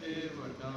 ਤੇ ਵੱਡਾ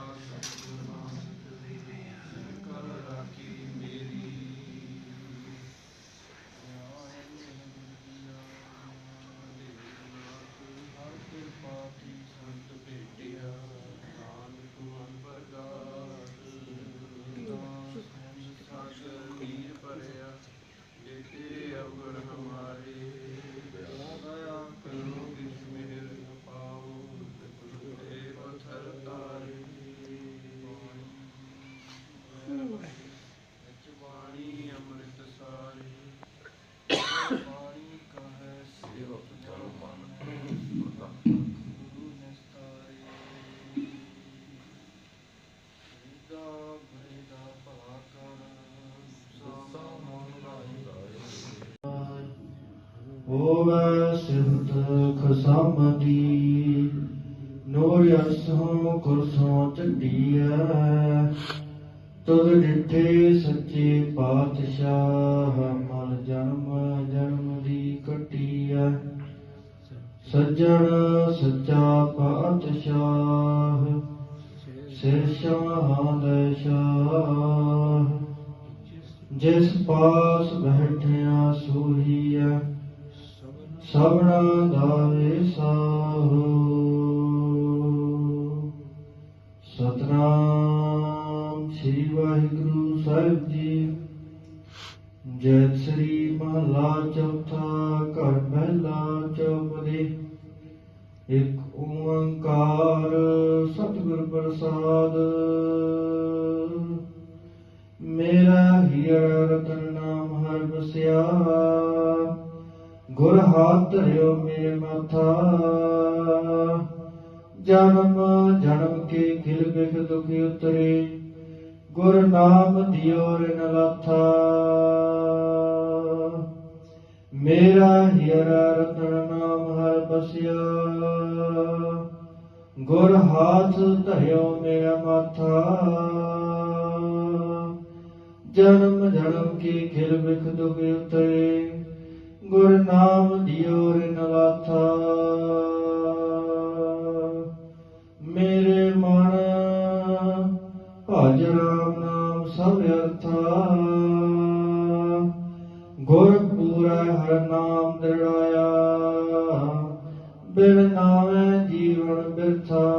ਹੋਵੇ ਸਿਫਤ ਖਸਮ ਦੀ ਨੋਰ ਅਸੋਂ ਕੁਰਸੋਂ ਚੱਡੀਐ ਤੁਧ ਡਿਠੇ ਸੱਚੇ ਪਾਤਸ਼ਾਹ ਮਨ ਜਨਮ ਜਨਮ ਦੀ ਕਟੀਐ ਸੱਜਣ ਸੱਚਾ ਪਾਤਸ਼ਾਹ ਸਿਰ ਸ਼ਾਹਾਂ ਦੇ ਸ਼ਾਹ। ਜਿਸ ਪਾਸ ਬੈਠਿਆ ਸੋਹੀਐ, ਸਭਨਾ ਦਾ ਵਿਸਾਹੋ। ਸਤਨਾਮ ਸ੍ਰੀ ਵਾਹਿਗੁਰੂ ਸਾਹਿਬ ਜੀ। ਘਰ ਮਹਿਲਾ ਚੌਪਦੇ। ਇੱਕ ਓੰਕਾਰ ਸਤਿਗੁਰ ਪ੍ਰਸਾਦ। ਮੇਰਾ ਹੀਰਾ ਰਤਨ ਨਾਮ ਹਰ ਬਸਿਆ ਗੁਰ ਹਾਥ ਧਰਿਓ ਮੇਰੇ ਮਾਥਾ। ਜਨਮ ਜਨਮ ਕੇ ਖਿਲ ਬਿਖ ਦੁਖ ਉਤਰੇ। ਗੁਰ ਨਾਮ ਦਿਓ ਰਿਨ ਲਾਥਾ। ਮੇਰਾ ਹੀਰਾ ਰਤਨ ਨਾਮ ਹਰ ਬਸਿਆ। ਗੁਰ ਹਾਥ ਧਰਿਓ ਮੇਰਾ ਮਾਥਾ। ਜਨਮ ਜਨਮ ਕੀ ਖਿਲ ਬਿਖ ਦੁਖ ਉਤਰੇ। ਗੁਰ ਨਾਮ ਦਿਓ ਰਿਨ ਮੇਰੇ ਮਨ ਭਜ ਰਾਮ ਨਾਮ ਸਭ ਅਰਥਾ। ਗੁਰ ਹਰ ਨਾਮ ਦਰਾਇਆ ਬਿਨ ਨਾਮੇ ਜੀਵਨ ਬਿਰਥਾ।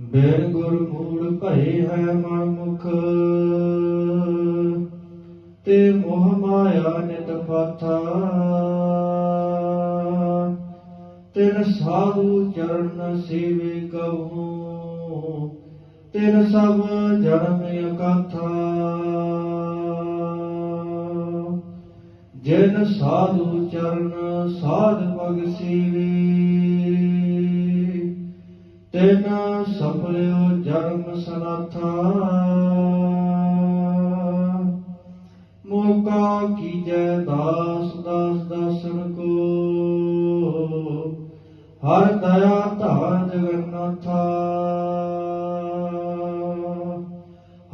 ਬਿਨ ਗੁਰ ਮੂੜ ਭਏ ਹੈ ਮਨ ਮੁਖ ਤੇ ਮੋਹ ਮਾਇਆ ਨਿਤ ਫਾਥਾ ਤਿਨ ਸਾਧੂ ਚਰਨ ਸੇਵੇ ਕਹੂੰ, ਤਿਨ ਸਭ ਜਨਮ ਅਕਾਥਾ। ਜਿਨ ਸਾਧੂ ਚਰਨ ਸਾਧ ਪਗ ਸੇਵੇ। ਤਿਨ ਸਫਲਿਓ ਜਨਮ ਸਨਾਥਾ। ਮੋਕਾ ਕੀਜੈ ਦਾਸ ਦਾਸ ਦਾਸਨ ਕੋ। ਹਰ ਦਇਆ ਧਾਰ ਜਗਨਨਾਥਾ।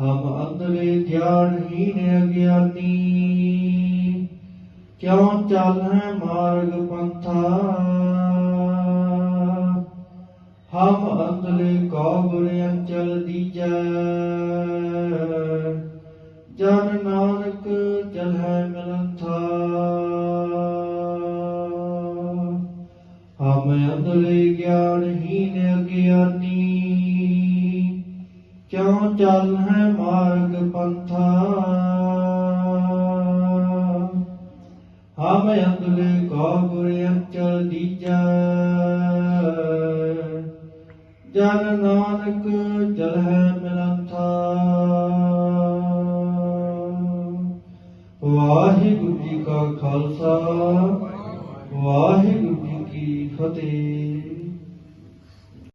ਹਮ ਅੰਧਰੇ ਗਿਆਨਹੀਨ ਅਗਿਆਨੀ। ਕਿਉ ਚਾਲੈ ਮਾਰਗ ਪੰਥਾ? ਹਮ ਅੰਧਲੇ ਕੋ ਅੰਚਲ ਦੀਜੈ। ਜਨ ਨਾਨਕ ਚਲੈ ਮਿਲੰਥਾ। ਹਮ ਅੰਧਲੇ ਗਿਆਨਹੀਨ ਅਗਿਆਨੀ। ਕਿਉ ਚੱਲ ਹੈ ਮਾਰਗ ਪੰਥਾ? ਹਮ ਅੰਧਲੇ ਕੋ ਗੁਰ ਅੰਚਲ ਦੀਜੈ। ਜਨ ਨਾਨਕ ਚਲੈ ਮਿਲੰਥਾ। ਵਾਹਿਗੁਰੂ ਜੀ ਕਾ ਖਾਲਸਾ, ਵਾਹਿਗੁਰੂ ਜੀ ਕੀ ਫਤਿਹ।